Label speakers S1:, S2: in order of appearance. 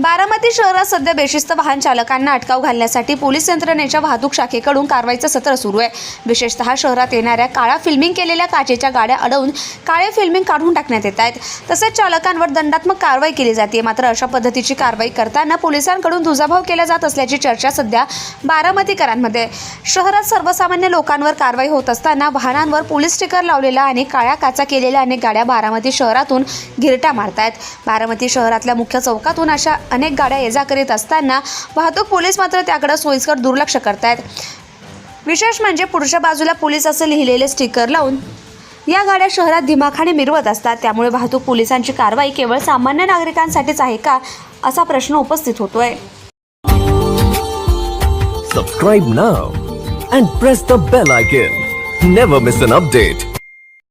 S1: बारामती शहरात सध्या बेशिस्त वाहन चालकांना अटकाव घालण्यासाठी पोलीस यंत्रणेच्या वाहतूक शाखेकडून कारवाईचं सत्र सुरू आहे. विशेषतः शहरात येणाऱ्या काळा फिल्मिंग केलेल्या काचेच्या गाड्या अडवून काळे फिल्मिंग काढून टाकण्यात येत आहेत. तसेच चालकांवर दंडात्मक कारवाई केली जाते. मात्र अशा पद्धतीची कारवाई करताना पोलिसांकडून दुजाभाव केला जात असल्याची चर्चा सध्या बारामतीकरांमध्ये आहे. शहरात सर्वसामान्य लोकांवर कारवाई होत असताना वाहनांवर पोलीस स्टिकर लावलेल्या आणि काळ्या काचा केलेल्या अनेक गाड्या बारामती शहरातून गिरटा मारतायत. बारामती शहरातल्या मुख्य चौकातून अशा अनेक गाड्या ये जा करीत असताना वाहतूक पोलीस मात्र त्याकडे सोयीस्कर दुर्लक्ष करतायत. विशेष म्हणजे पुढच्या बाजूला पोलीस असं लिहिलेले स्टिकर लावून या गाड्या शहरात दिमाखाने मिरवत असतात. त्यामुळे वाहतूक पोलिसांची कारवाई केवळ सामान्य नागरिकांसाठीच आहे का असा प्रश्न उपस्थित होतोय.
S2: Subscribe now and press the bell icon never miss an update